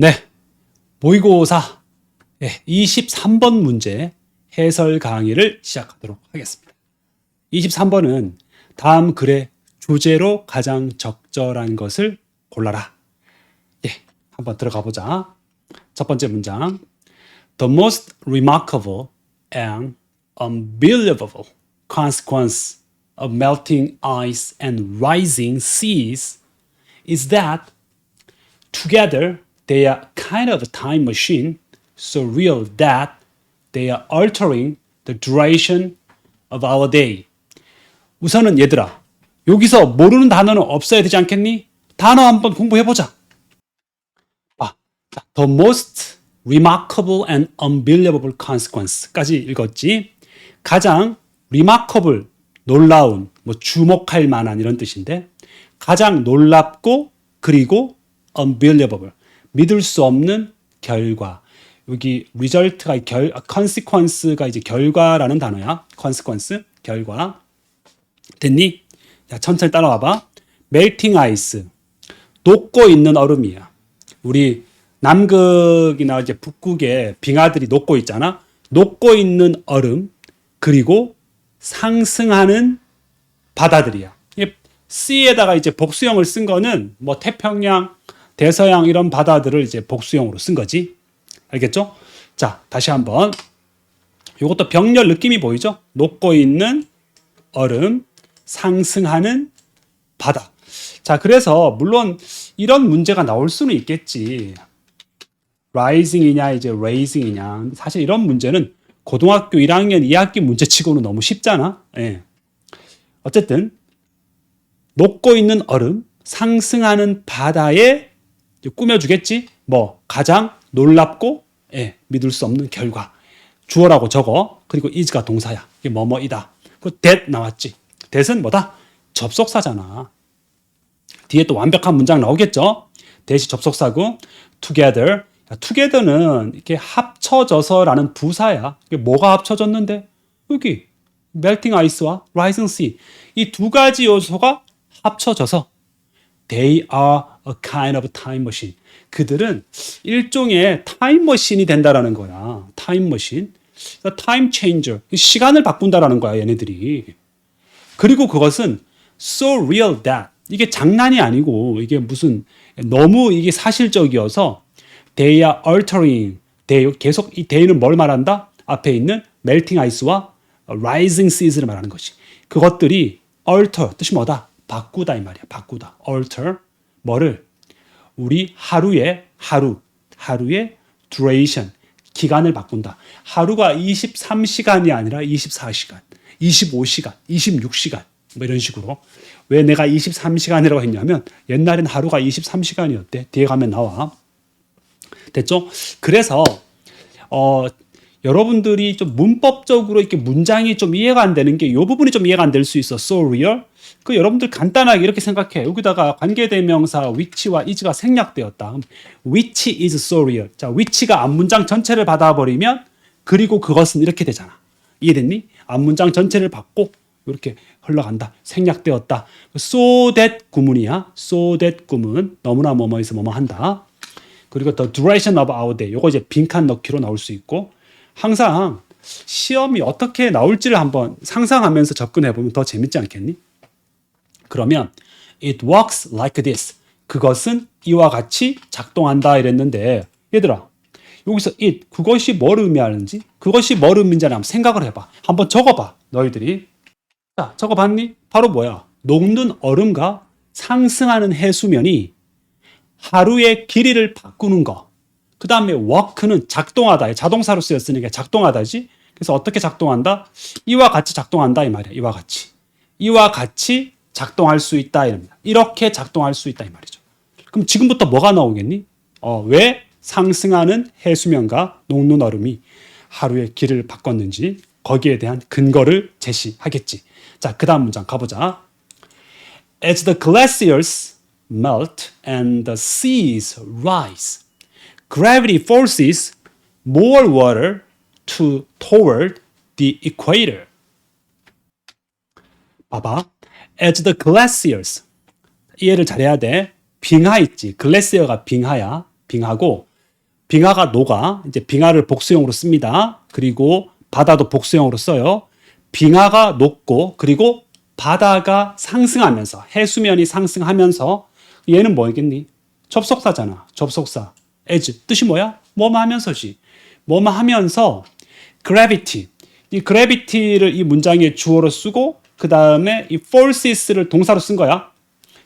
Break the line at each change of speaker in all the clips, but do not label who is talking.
네. 모의고사 네, 23번 문제 해설 강의를 시작하도록 하겠습니다. 23번은 다음 글의 주제로 가장 적절한 것을 골라라. 예, 한번 들어가 보자. 첫 번째 문장. The most remarkable and unbelievable consequence of melting ice and rising seas is that Together, they are kind of a time machine, so real that they are altering the duration of our day. 우선은 얘들아, 여기서 모르는 단어는 없어야 되지 않겠니? 단어 한번 공부해보자. 아, 자, the most remarkable and unbelievable consequence까지 읽었지. 가장 remarkable, 놀라운, 뭐 주목할 만한 이런 뜻인데, 가장 놀랍고 그리고 unbelievable 믿을 수 없는 결과. 여기 result가 결 consequence가 이제 결과라는 단어야. consequence 결과. 됐니? 자 천천히 따라와 봐. melting ice. 녹고 있는 얼음이야. 우리 남극이나 이제 북극에 빙하들이 녹고 있잖아. 녹고 있는 얼음 그리고 상승하는 바다들이야. C에다가 이제 복수형을 쓴 거는 뭐 태평양 대서양 이런 바다들을 이제 복수형으로 쓴 거지. 알겠죠? 자, 다시 한번. 이것도 병렬 느낌이 보이죠? 녹고 있는 얼음, 상승하는 바다. 자, 그래서 물론 이런 문제가 나올 수는 있겠지. rising이냐 이제 raising이냐. 사실 이런 문제는 고등학교 1학년 2학기 문제치고는 너무 쉽잖아. 예. 어쨌든 녹고 있는 얼음, 상승하는 바다에 꾸며주겠지? 뭐 가장 놀랍고 예, 믿을 수 없는 결과. 주어라고 적어. 그리고 is가 동사야. 이게 뭐뭐이다. 그 that 나왔지. that은 뭐다? 접속사잖아. 뒤에 또 완벽한 문장 나오겠죠? that이 접속사고 together. together는 이렇게 합쳐져서라는 부사야. 이게 뭐가 합쳐졌는데? 여기 melting ice와 rising sea. 이 두 가지 요소가 합쳐져서 They are a kind of time machine. 그들은 일종의 타임머신이 된다라는 거야. 타임머신. 타임 체인저. 시간을 바꾼다라는 거야, 얘네들이. 그리고 그것은 so real that 이게 장난이 아니고 이게 무슨 너무 이게 사실적이어서 they are altering. they 계속 이 they는 뭘 말한다? 앞에 있는 melting ice와 rising seas를 말하는 것이. 그것들이 alter 뜻이 뭐다? 바꾸다 이 말이야. 바꾸다. alter 뭐를 우리 하루에 하루 하루의 duration 기간을 바꾼다. 하루가 23시간이 아니라 24시간, 25시간, 26시간 뭐 이런 식으로 왜 내가 23시간이라고 했냐면 옛날엔 하루가 23시간이었대. 뒤에 가면 나와. 됐죠? 그래서 어 여러분들이 좀 문법적으로 이렇게 문장이 좀 이해가 안 되는 게 이 부분이 좀 이해가 안 될 수 있어. so real. 그 여러분들 간단하게 이렇게 생각해. 여기다가 관계대명사 which와 is가 생략되었다. which is so real. 자, which가 앞문장 전체를 받아버리면 그리고 그것은 이렇게 되잖아. 이해됐니? 앞문장 전체를 받고 이렇게 흘러간다. 생략되었다. so that 구문이야. so that 구문. 너무나 뭐뭐해서 뭐뭐 한다. 그리고 the duration of our day. 요거 이제 빈칸 넣기로 나올 수 있고 항상 시험이 어떻게 나올지를 한번 상상하면서 접근해 보면 더 재밌지 않겠니? 그러면 it works like this. 그것은 이와 같이 작동한다 이랬는데 얘들아 여기서 it 그것이 뭘 의미하는지 그것이 뭘 의미인지 한번 생각을 해봐. 한번 적어봐 너희들이. 자 적어봤니? 바로 뭐야? 녹는 얼음과 상승하는 해수면이 하루의 길이를 바꾸는 거. 그 다음에 work는 작동하다. 자동사로 쓰였으니까 작동하다지. 그래서 어떻게 작동한다? 이와 같이 작동한다 이 말이야. 이와 같이. 이와 같이 작동할 수 있다 이럽니다. 이렇게 작동할 수 있다 이 말이죠. 그럼 지금부터 뭐가 나오겠니? 어, 왜 상승하는 해수면과 녹는 얼음이 하루의 길을 바꿨는지 거기에 대한 근거를 제시하겠지. 자, 그 다음 문장 가보자. As the glaciers melt and the seas rise, gravity forces more water to toward the equator. 봐봐. As the glaciers. 이해를 잘해야 돼. 빙하 있지. 글래시어가 빙하야. 빙하고 빙하가 녹아 이제 빙하를 복수형으로 씁니다. 그리고 바다도 복수형으로 써요. 빙하가 녹고 그리고 바다가 상승하면서 해수면이 상승하면서 얘는 뭐겠니? 접속사잖아. 접속사. As 뜻이 뭐야? 뭐뭐 하면서지. 뭐뭐 하면서 gravity. 이 gravity를 이 문장의 주어로 쓰고 그 다음에 이 forces를 동사로 쓴 거야.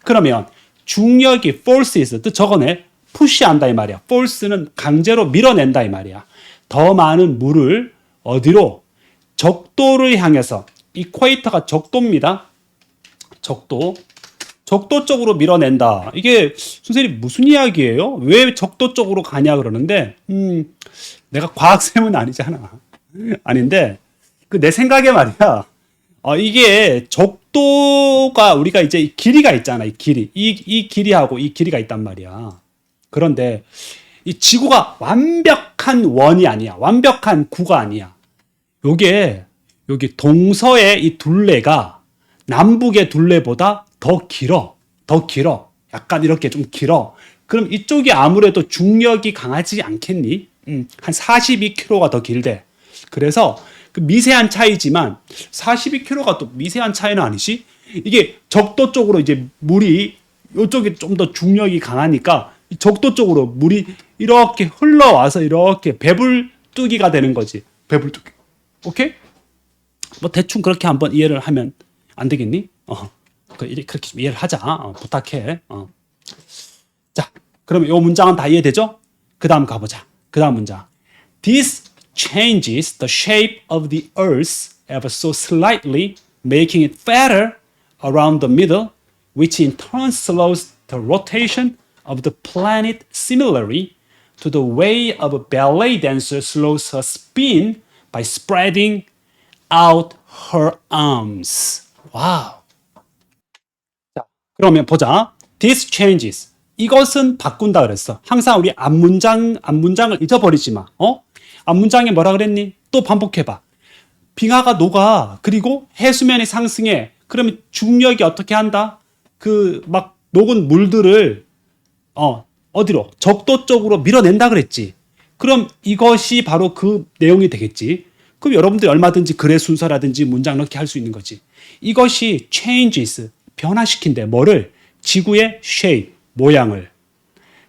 그러면 중력이 forces 뜻 적어내 푸시한다 이 말이야. force는 강제로 밀어낸다 이 말이야. 더 많은 물을 어디로 적도를 향해서 이퀘이터가 적도입니다. 적도. 적도 쪽으로 밀어낸다. 이게 선생님 무슨 이야기예요? 왜 적도 쪽으로 가냐 그러는데 음, 내가 과학쌤은 아니잖아. 아닌데 그 내 생각에 말이야. 어, 이게 적도가 우리가 이제 이 길이가 있잖아. 이 길이. 이, 이 길이하고 이 길이가 있단 말이야. 그런데 이 지구가 완벽한 원이 아니야. 완벽한 구가 아니야. 요게 여기 동서의 이 둘레가 남북의 둘레보다 더 길어. 더 길어. 약간 이렇게 좀 길어. 그럼 이쪽이 아무래도 중력이 강하지 않겠니? 음, 한 42km가 더 길대. 그래서 그 미세한 차이지만 42km가 또 미세한 차이는 아니지? 이게 적도 쪽으로 이제 물이 이쪽이 좀 더 중력이 강하니까 이 적도 쪽으로 물이 이렇게 흘러와서 이렇게 배불뚝이가 되는 거지. 배불뚝. 오케이? 뭐 대충 그렇게 한번 이해를 하면 안 되겠니? 어, 그렇게 좀 이해를 하자. 어, 부탁해. 어. 자, 그러면 이 문장은 다 이해되죠? 그 다음 가보자. 그 다음 문장. This changes the shape of the Earth ever so slightly, making it fatter around the middle, which in turn slows the rotation of the planet similarly to the way a ballet dancer slows her spin by spreading out her arms. 와우. 자, 그러면 보자. This changes. 이것은 바꾼다 그랬어. 항상 우리 앞문장, 앞문장을 잊어버리지 마. 어? 앞문장에 뭐라 그랬니? 또 반복해봐. 빙하가 녹아. 그리고 해수면이 상승해. 그러면 중력이 어떻게 한다? 그 막 녹은 물들을 어, 어디로? 적도 쪽으로 밀어낸다 그랬지. 그럼 이것이 바로 그 내용이 되겠지. 그럼 여러분들이 얼마든지 글의 순서라든지 문장 넣기 할 수 있는 거지. 이것이 changes, 변화시킨대. 뭐를? 지구의 shape, 모양을.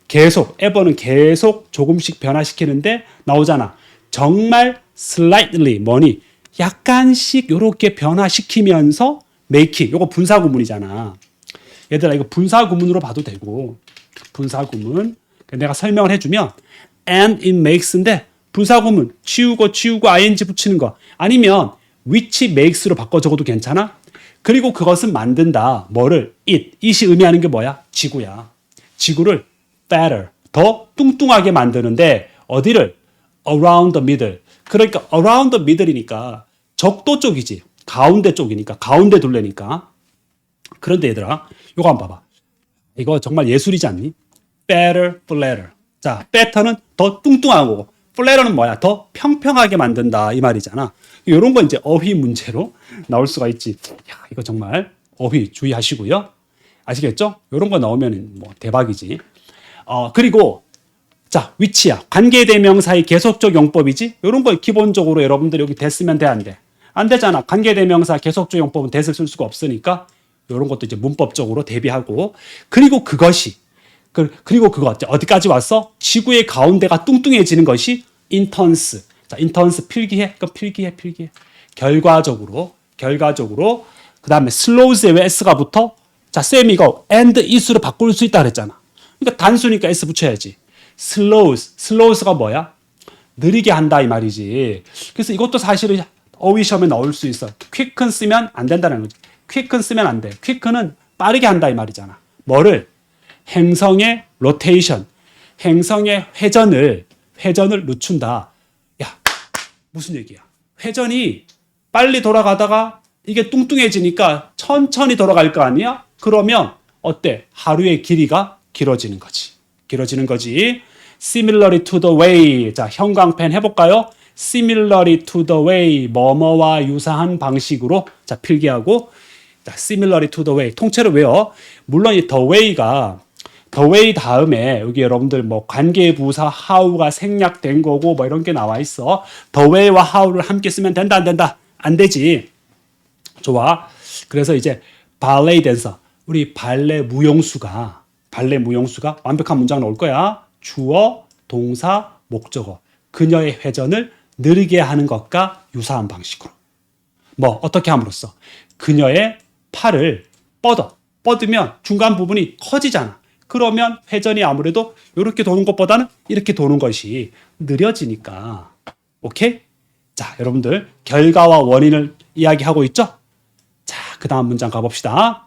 계속, ever는 계속 조금씩 변화시키는데 나오잖아. 정말 slightly, 뭐니? 약간씩 요렇게 변화시키면서 make it. 요거 분사구문이잖아. 얘들아, 이거 분사구문으로 봐도 되고. 분사구문. 내가 설명을 해주면 and it makes인데 분사구문 치우고 치우고 ing 붙이는 거 아니면 which makes로 바꿔 적어도 괜찮아? 그리고 그것은 만든다. 뭐를? it. it이 의미하는 게 뭐야? 지구야. 지구를 fatter. 더 뚱뚱하게 만드는데 어디를? around the middle. 그러니까 around the middle이니까 적도 쪽이지. 가운데 쪽이니까 가운데 둘레니까. 그런데 얘들아, 요거 한번 봐봐. 이거 정말 예술이지 않니? better, flatter. 자, better는 더 뚱뚱한 거고, flatter는 뭐야? 더 평평하게 만든다 이 말이잖아. 이런 거 이제 어휘 문제로 나올 수가 있지. 야, 이거 정말 어휘 주의하시고요. 아시겠죠? 이런 거 나오면 뭐 대박이지. 어, 그리고 자, 위치야. 관계 대명사의 계속적 용법이지? 이런 거 기본적으로 여러분들 여기 됐으면 돼, 안 돼? 안 되잖아. 관계 대명사 계속적 용법은 됐을 쓸 수가 없으니까 이런 것도 이제 문법적으로 대비하고 그리고 그것이 그, 그리고 그거 어디까지 왔어? 지구의 가운데가 뚱뚱해지는 것이 인턴스. 자, 인턴스 필기해. 그 필기해, 필기해. 결과적으로, 결과적으로, 그 다음에 슬로우스에 왜 S가 붙어? 자, 쌤이 이거 and is로 바꿀 수 있다 그랬잖아. 그러니까 단수니까 S 붙여야지. 슬로우스, 슬로우스가 뭐야? 느리게 한다 이 말이지. 그래서 이것도 사실은 어휘 시험에 나올 수 있어. quicken 쓰면 안 된다는 거지. quicken 쓰면 안 돼. quicken은 빠르게 한다 이 말이잖아. 뭐를? 행성의 로테이션, 행성의 회전을 회전을 늦춘다. 야, 무슨 얘기야? 회전이 빨리 돌아가다가 이게 뚱뚱해지니까 천천히 돌아갈 거 아니야? 그러면 어때? 하루의 길이가 길어지는 거지. 길어지는 거지. Similarly to the way. 자, 형광펜 해볼까요? Similarly to the way. 뭐뭐와 유사한 방식으로 자 필기하고 자, similarly to the way. 통째로 외워. 물론 이 the way가 way 다음에 여기 여러분들 뭐 관계부사 how가 생략된 거고 뭐 이런 게 나와 있어. way와 how를 함께 쓰면 된다 안 된다? 안 되지. 좋아. 그래서 이제 발레 댄서 우리 발레 무용수가 발레 무용수가 완벽한 문장 나올 거야. 주어, 동사, 목적어. 그녀의 회전을 느리게 하는 것과 유사한 방식으로. 뭐 어떻게 함으로써 그녀의 팔을 뻗어 뻗으면 중간 부분이 커지잖아. 그러면 회전이 아무래도 이렇게 도는 것보다는 이렇게 도는 것이 느려지니까. 오케이? 자, 여러분들 결과와 원인을 이야기하고 있죠? 자, 그 다음 문장 가봅시다.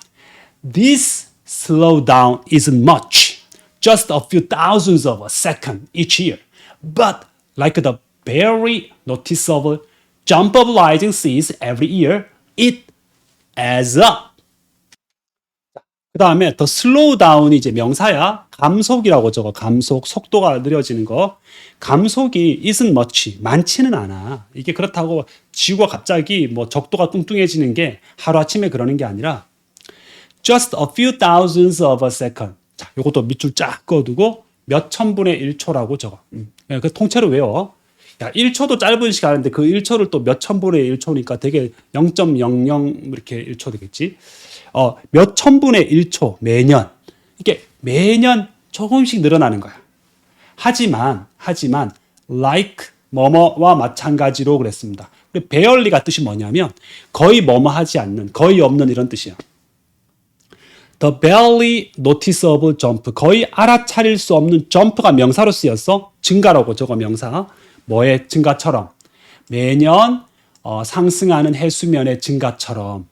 This slowdown isn't much, just a few thousands of a second each year. But like the very noticeable jump of rising seas every year, it adds up. 그 다음에 더 슬로우 다운이 이제 명사야. 감속이라고 적어. 감속. 속도가 느려지는 거. 감속이 isn't much. 많지는 않아. 이게 그렇다고 지구가 갑자기 뭐 적도가 뚱뚱해지는 게 하루아침에 그러는 게 아니라 just a few thousands of a second. 자, 요것도 밑줄 쫙 그어두고 몇 천분의 1초라고 적어. 음. 예, 그 통째로 외워. 야, 1초도 짧은 시간인데 그 1초를 또 몇 천분의 1초니까 되게 0.00 이렇게 1초 되겠지. 어, 몇 천분의 1초 매년. 이게 매년 조금씩 늘어나는 거야. 하지만 하지만 like 뭐뭐와 마찬가지로 그랬습니다. 배열리가 뜻이 뭐냐면 거의 뭐뭐 하지 않는 거의 없는 이런 뜻이야. The barely noticeable jump 거의 알아차릴 수 없는 점프가 명사로 쓰였어. 증가라고 저거 명사. 뭐의 증가처럼 매년 어, 상승하는 해수면의 증가처럼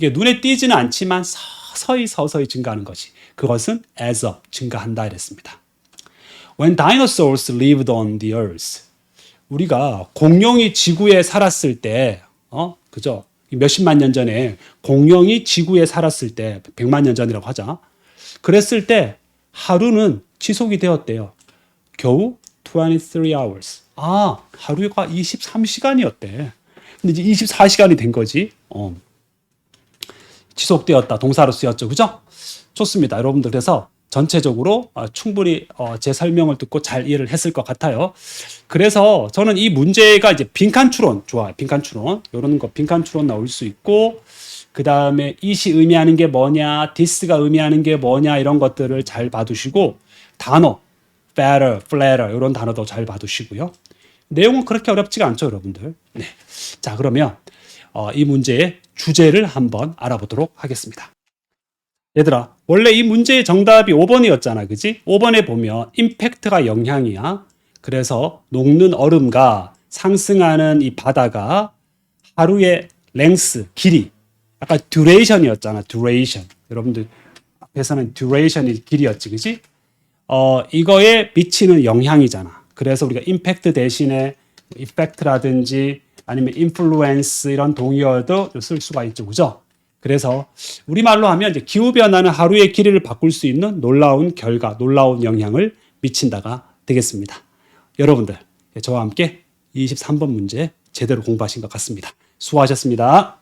이게 눈에 띄지는 않지만 서서히 서서히 증가하는 것이 그것은 as up 증가한다 이랬습니다. When dinosaurs lived on the earth 우리가 공룡이 지구에 살았을 때 어? 그죠? 몇십만 년 전에 공룡이 지구에 살았을 때 100만 년 전이라고 하자. 그랬을 때 하루는 지속이 되었대요. 겨우 23 hours. 아, 하루가 23시간이었대. 근데 이제 24시간이 된 거지. 어. 지속되었다. 동사로 쓰였죠. 그죠? 좋습니다. 여러분들 그래서 전체적으로 어, 충분히 어, 제 설명을 듣고 잘 이해를 했을 것 같아요. 그래서 저는 이 문제가 이제 빈칸 추론 좋아요. 빈칸 추론 이런 거 빈칸 추론 나올 수 있고 그 다음에 이시 의미하는 게 뭐냐, 디스가 의미하는 게 뭐냐 이런 것들을 잘 봐두시고 단어, better, flatter 이런 단어도 잘 봐두시고요. 내용은 그렇게 어렵지가 않죠, 여러분들. 네. 자 그러면 어, 이 문제의 주제를 한번 알아보도록 하겠습니다. 얘들아, 원래 이 문제의 정답이 5번이었잖아. 그지? 5번에 보면 임팩트가 영향이야. 그래서 녹는 얼음과 상승하는 이 바다가 하루의 랭스, 길이. 아까 듀레이션이었잖아. 듀레이션. 여러분들 앞에서는 듀레이션이 길이었지. 그지? 어, 이거에 미치는 영향이잖아. 그래서 우리가 임팩트 대신에 이펙트라든지 아니면 인플루엔스 이런 동의어도 쓸 수가 있죠. 그죠? 그래서 우리말로 하면 이제 기후변화는 하루의 길이를 바꿀 수 있는 놀라운 결과, 놀라운 영향을 미친다가 되겠습니다. 여러분들, 저와 함께 23번 문제 제대로 공부하신 것 같습니다. 수고하셨습니다.